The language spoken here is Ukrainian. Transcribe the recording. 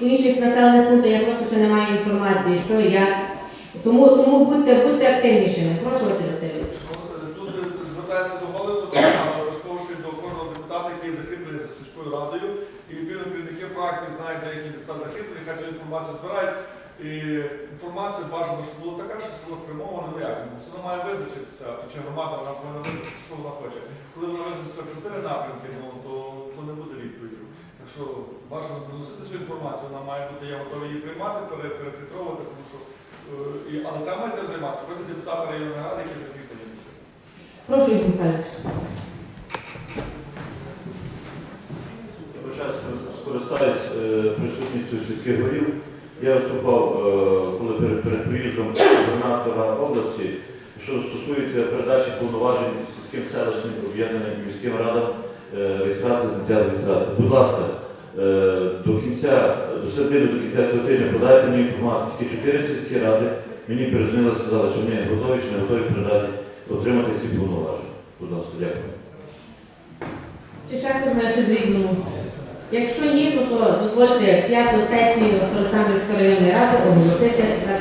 По інших населених пунктах я просто ще не маю інформації, що і як. Тому, тому будьте, будьте активнішими. Прошу Василь Васильович. Тут звертається до голови, розкошує до кожного депутата, який закріплений за сільською радою. І відповідно керівники фракції знають, де їхній депутат закріплений, хай цю інформацію збирають. І інформація бажана, щоб була така, що село спрямоване, ну як, село має визначитися, чи громада вона повинна визначитися, що вона хоче. Коли вона визначиться чотири напрямки, ну, то, відповіді. Так що бажано доносити цю інформацію, вона має бути, я готовий її приймати, перефільтровувати, тому що е, і, але це маєте займатися, ви депутати районної ради, які закріплені. Прошу Ігор Михайлович. Я почав скористаюсь е, присутністю сільських голів. Я виступав, е, коли перед, перед приїздом губернатора області, що стосується передачі повноважень сільським селищним об'єднаним міським радам реєстрації, зняття реєстрації. Будь ласка, до кінця, до середини до кінця цього тижня подайте мені інформацію. тільки чотири сільські ради мені перезвонили, сказали, що вони готові чи не готові передати, отримати ці повноваження. Будь ласка, дякую. Чи ще хтось різному? Якщо ні, то, дозвольте п'яту сесію Старостамбівської районної ради оголосити закритою.